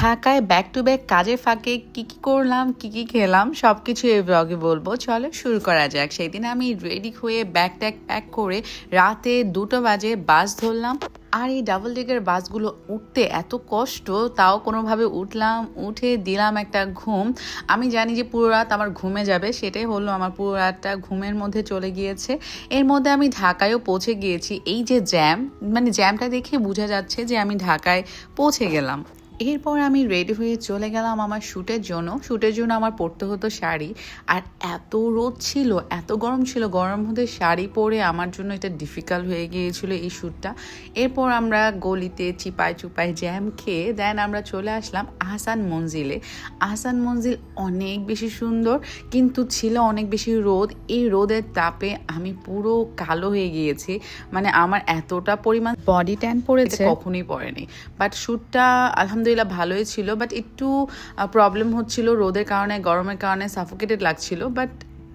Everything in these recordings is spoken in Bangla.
ঢাকায় ব্যাক টু ব্যাক কাজের ফাঁকে কি কি করলাম, কি কি খেলাম সব কিছু এই ব্লগে বলব। চলো শুরু করা যাক। সেই দিন আমি রেডি হয়ে ব্যাগ ট্যাগ প্যাক করে রাতে দুটো বাজে বাস ধরলাম। আর এই ডাবল ডেকের বাসগুলো উঠতে এত কষ্ট, তাও কোনোভাবে উঠলাম, উঠে দিলাম একটা ঘুম। আমি জানি যে পুরো রাত আমার ঘুমে যাবে, সেটাই হলো আমার পুরো রাতটা ঘুমের মধ্যে চলে গিয়েছে। এর মধ্যে আমি ঢাকায়ও পৌঁছে গিয়েছি। এই যে জ্যাম মানে জ্যামটা দেখে বোঝা যাচ্ছে যে আমি ঢাকায় পৌঁছে গেলাম। এরপর আমি রেডি হয়ে চলে গেলাম আমার শ্যুটের জন্য। শ্যুটের জন্য আমার পরতে হতো শাড়ি। আর এত রোদ ছিল এত গরম ছিল গরম মধ্যে শাড়ি পরে আমার জন্য এটা ডিফিকাল্ট হয়ে গিয়েছিল এই শ্যুটটা এরপর আমরা গলিতে চিপায় চুপায় জ্যাম খেয়ে দেন আমরা চলে আসলাম আহসান মঞ্জিলে। আহসান মঞ্জিল অনেক বেশি সুন্দর কিন্তু ছিল অনেক বেশি রোদ। এই রোদের তাপে আমি পুরো কালো হয়ে গিয়েছি। মানে আমার এতটা পরিমাণ বডি ট্যান পড়েছে? কখনোই পড়েনি। বাট শ্যুটটা আলহামদুলিল্লাহ ভালোই ছিল বাট একটু প্রবলেম হচ্ছিল রোদের কারণে, গরমের কারণে সাফোকেটেড লাগছিল বাট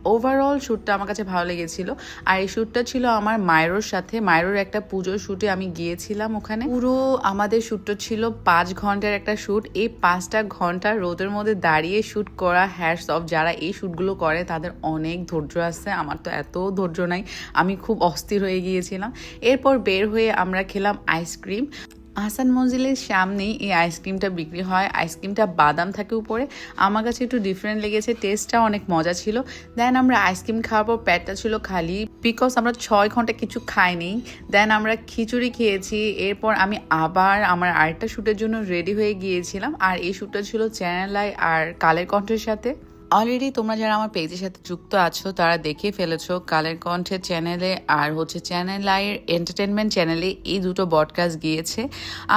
ওভারঅল শ্যুটটা আমার কাছে ভালো লেগেছিল। আর এই শ্যুটটা ছিল আমার মায়েরোর সাথে। মায়েরোর একটা পুজোর শ্যুটে আমি গিয়েছিলাম ওখানে। পুরো আমাদের শ্যুটটা ছিল পাঁচ ঘণ্টার একটা শ্যুট এই পাঁচটা ঘণ্টা রোদের মধ্যে দাঁড়িয়ে শ্যুট করা হ্যাটস অফ যারা এই শ্যুটগুলো করে, তাদের অনেক ধৈর্য আছে। আমার তো এত ধৈর্য নাই। আমি খুব অস্থির হয়ে গিয়েছিলাম। এরপর বের হয়ে আমরা খেলাম আইসক্রিম আহসান মঞ্জিলের সামনেই এই আইসক্রিমটা বিক্রি হয়। আইসক্রিমটা বাদাম থাকে উপরে। আমার কাছে একটু ডিফারেন্ট লেগেছে টেস্টটা অনেক মজা ছিল। দেন আমরা আইসক্রিম খাওয়ার পর পেটটা ছিল খালি। বিকজ আমরা ছয় ঘণ্টা কিছু খাইনি দেন আমরা খিচুড়ি খেয়েছি। এরপর আমি আবার আমার আরেকটা শ্যুটের জন্য রেডি হয়ে গিয়েছিলাম। আর এই শ্যুটটা ছিল চ্যানেলাই আর কালের কণ্ঠের সাথে। অলরেডি তোমরা যারা আমার পেজের সাথে যুক্ত আছো, তারা দেখে ফেলেছো কালের কণ্ঠের চ্যানেলে আর হচ্ছে চ্যানেল আইয়ের এন্টারটেনমেন্ট চ্যানেলে এই দুটো বডকাস্ট গিয়েছে।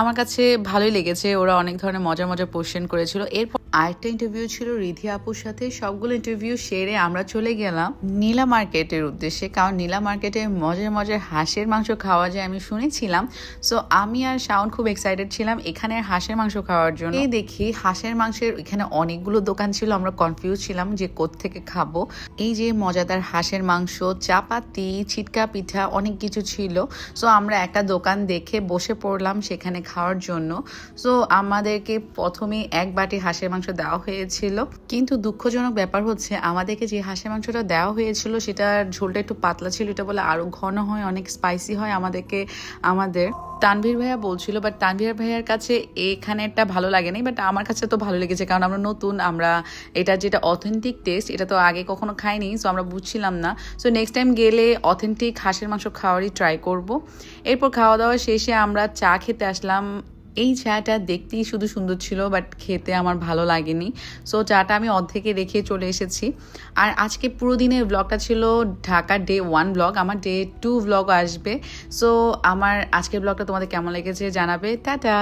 আমার কাছে ভালোই লেগেছে, ওরা অনেক ধরনের মজার মজার কোশ্চেন করেছিল। এরপর আরেকটা ইন্টারভিউ ছিল রিধি আপুর সাথে। সবগুলো ইন্টারভিউ সেরে আমরা চলে গেলাম নীলা মার্কেটের উদ্দেশ্যে। কারণ নীলা মার্কেটে মজার মজার হাঁসের মাংস খাওয়া যায় আমি শুনেছিলাম। সো আমি আর শাওন খুব এক্সাইটেড ছিলাম এখানে হাঁসের মাংস খাওয়ার জন্য। এই দেখি হাঁসের মাংসের এখানে অনেকগুলো দোকান ছিল, আমরা কনফিউজ ছিলাম যে থেকে খাব। এই যে মজাদার হাঁসের মাংস, চাপাতি, ছিটকা পিঠা, অনেক কিছু ছিল। সো আমরা একটা দোকান দেখে বসে পড়লাম সেখানে খাওয়ার জন্য। সো আমাদেরকে প্রথমে এক বাটি হাঁসের মাংস দেওয়া হয়েছিল। কিন্তু দুঃখজনক ব্যাপার হচ্ছে, আমাদেরকে যে হাঁসের মাংসটা দেওয়া হয়েছিল, সেটার ঝোলটা একটু পাতলা ছিল। এটা বলে আরও ঘন হয়, অনেক স্পাইসি হয় আমাদেরকে, আমাদের। তানভীর ভাইয়া বলছিল বাট তানভীর ভাইয়ার কাছে এখানে একটা ভালো লাগেনি বাট আমার কাছে তো ভালো লেগেছে, কারণ আমরা নতুন, আমরা এটা যেটা অথেন্টিক টেস্ট এটা তো আগে কখনো খাইনি সো আমরা বুঝছিলাম না। সো নেক্সট টাইম গেলে অথেন্টিক হাঁসের মাংস খাওয়ারই ট্রাই করব। এরপর খাওয়া দাওয়া শেষে আমরা চা খেতে আসলাম এই চাটা দেখতেই শুধু সুন্দর ছিল বাট খেতে আমার ভালো লাগেনি। সো চাটা আমি অর্ধেকে রেখে চলে এসেছি। আর আজকে পুরো দিনের ব্লগটা ছিল ঢাকা ডে ওয়ান ব্লগ আমার ডে টু ব্লগ আসবে। সো আমার আজকের ব্লগটা তোমাদের কেমন লেগেছে জানাবে। টাটা